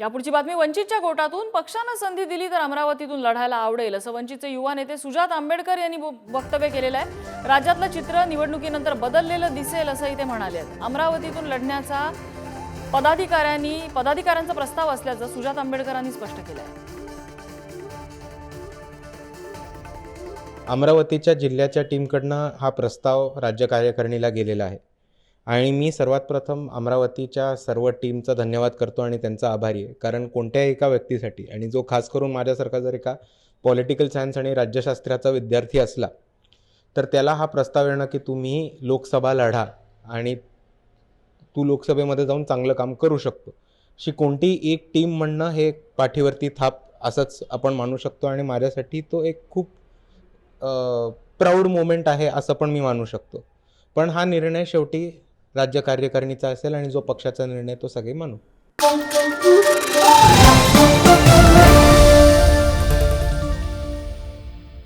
यापुढची बातमी वंचितच्या गोटातून. पक्षानं संधी दिली तर अमरावतीतून लढायला आवडेल असं वंचितचे युवा नेते सुजात आंबेडकर यांनी वक्तव्य केलेलं आहे. राज्यातलं चित्र निवडणुकीनंतर बदललेलं दिसेल असंही ते म्हणाले आहेत. अमरावतीतून लढण्याचा पदाधिकाऱ्यांनी पदाधिकाऱ्यांचा प्रस्ताव असल्याचं सुजात आंबेडकरांनी स्पष्ट केलं आहे अमरावतीच्या जिल्ह्याच्या टीमकडनं हा प्रस्ताव राज्य कार्यकारिणीला गेलेला आहे. आणि मी सर्वात प्रथम अमरावतीच्या सर्व टीमचा धन्यवाद करतो आणि त्यांचा आभारी आहे. कारण कोणत्याही एका व्यक्तीसाठी आणि जो खास करून माझ्यासारखा जर एका पॉलिटिकल सायन्स आणि राज्यशास्त्राचा विद्यार्थी असला तर त्याला हा प्रस्ताव येणं की तुम्ही लोकसभा लढा आणि तू लोकसभेमध्ये जाऊन चांगलं काम करू शकतो. अशी कोणतीही एक टीम म्हणणं हे पाठीवरती थाप असंच आपण मानू शकतो आणि माझ्यासाठी तो एक खूप प्राऊड मोमेंट आहे असं पण मी मानू शकतो. पण हा निर्णय शेवटी राज्य कार्यकारिणीचा असेल आणि जो पक्षाचा निर्णय तो सगळे मानू.